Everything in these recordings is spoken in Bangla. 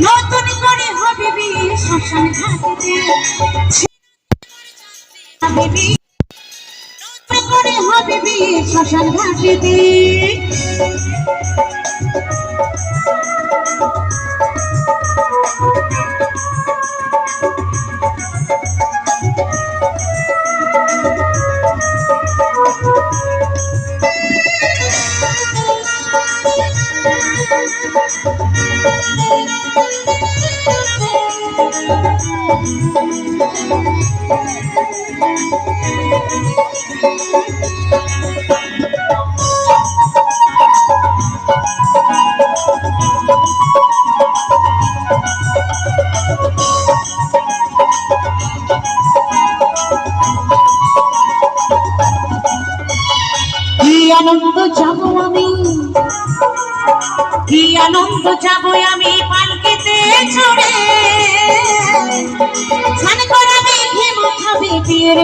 নতুন করে হবে বিয়ে শ্মশান ঘাটে নতুন করে হবে বিয়ে শ্মশান ঘাটেতে। আনন্দ যাব আমি? কি আনন্দ যাব আমি পালকিতে?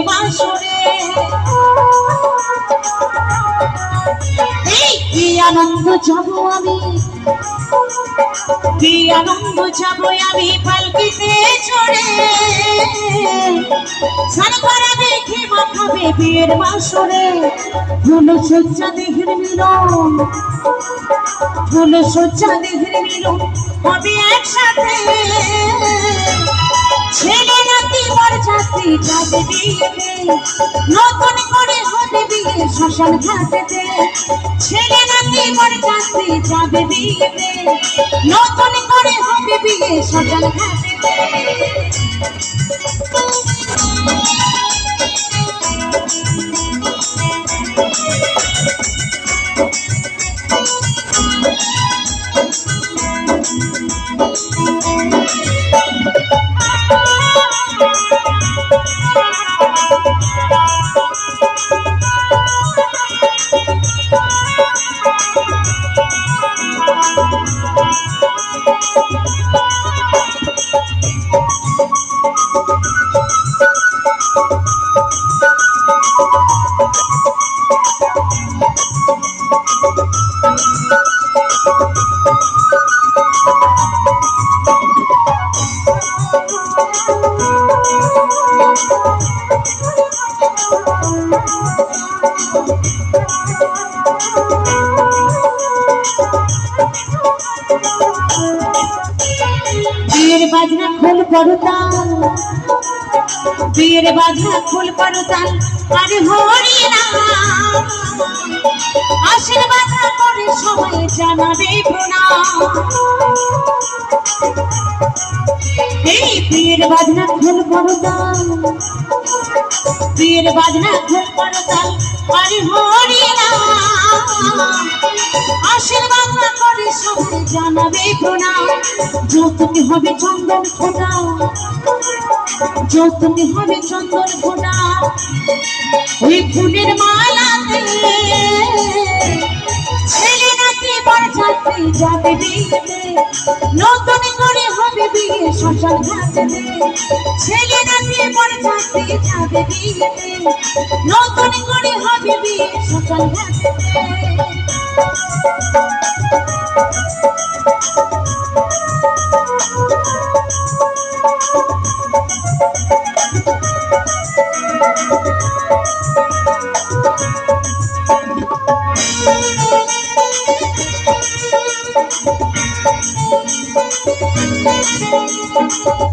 বাসরে এই কি আনন্দ যাব আমি। কি আনন্দ যাব আমি পালকিতে চড়ে। করাবে ঘেম খাবে বিয়ের বাসরে ফুল সজ্জা দেহের মিলন। ফুল সজ্জা দেহের মিলন হবে একসাথে। ছেলে নাতি কাটে বিয়েতে, নতুন করে হতে বিয়ে শ্মশান ঘাটেতে। ছেলে নাতি বর যাত্রী যাবে বিয়েতে, নতুন করে হবে বিয়ে শ্মশান ঘাটেতে। বাজনা ফুল পড়তাল বিয়ের বাজনা ফুল পড়তাল আর হরি নাম আশীর্বাদ করে সবাই জানাবে প্রণাম। এই বিয়ের বাজনা ফুল পড়তাল বিয়ের বাজনা ফুল পড়তাল আর হরি নাম আশীর্বাদ করে সবাই জানাবে প্রণাম। যৌতুকে হবে চন্দন ফোটা যৌতুকে হবে চন্দন ফোটা, ওই ফুলের মালাতে ছেলে নাতি বর যাবে নতুন করে হবে বিয়ে শ্মশান ঘাটেতে ছেলে নাতি বর যাত্রী যাবে বিয়েতে। নতুন করে হবে বিয়ে শ্মশান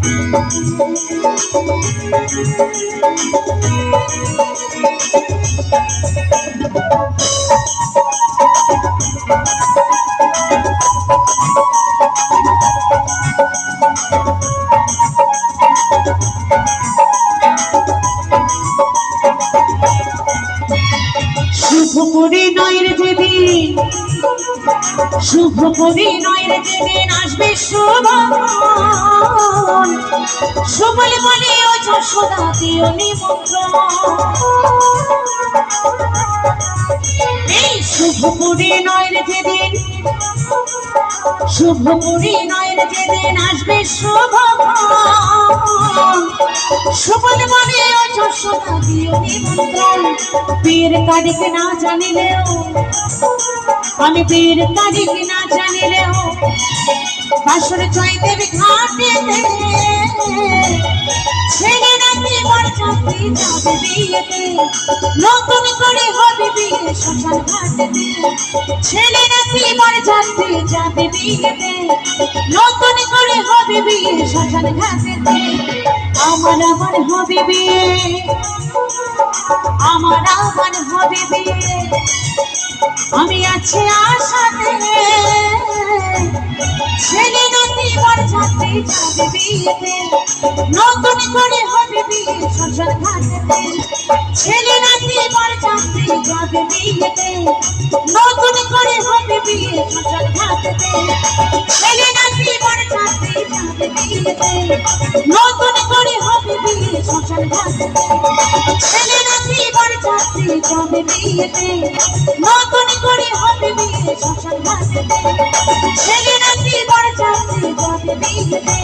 ঘাটেতে শুভ শুভ পরিণয়ের যেদিন আসবে শুভ সুবল বলে ও যশোদা দিও নিমন্ত্রণ এই শুভ পরিণয়ের যেদিন শুভ পরিণয়ের যেদিন আসবে শুভ সুবল বলে ও যশোদা নিমন্ত্রণ পীর তারিখ না জানিলেও পীর তারিখ না জানিলেও বাসর জয় দেবী ঘাটে ছেলে নাতি বর চাকরি যাবে বিয়েতে। নতুন করে হবে বিয়ে শ্মশান ঘাটেতে। ছেলে নাতি বর চাকরি যাবে বিয়েতে। নতুন করে হবে বিয়ে শ্মশান ঘাটেতে। আমার আমার হবে বিয়ে। আমার আমার হবে বিয়ে আমি আছি আশাতে। ছেলে নাতি বর ছাড়তে যাবে বিয়েতে। নতুন করে হবে বিয়ে সংসার ঘাটেতে ছেলে নাতি বর ছাড়তে যাবে বিয়েতে। নতুন হবে বিয়ে সংসার ঘাটেতে ছেলে নাতি বর ছাড়তে যাবে বিয়েতে নতুন করে হবে বিয়ে সংসার ঘাটেতে ছেলে নাতি বর ছাড়তে যাবে বিয়েতে নতুন করে হবে বিয়ে সংসার ঘাটেতে ছেলে নাতি বর ছাড়তে যাবে বিয়েতে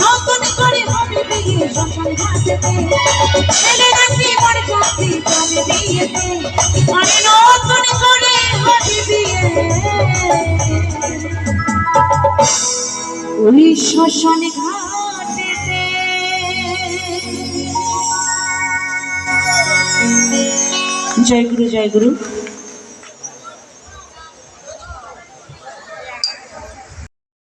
নতুন করে হবে বিয়ে সংসার ঘাটেতে ওই শ্মশান ঘাটেতে জয় গুরু জয় গুরু।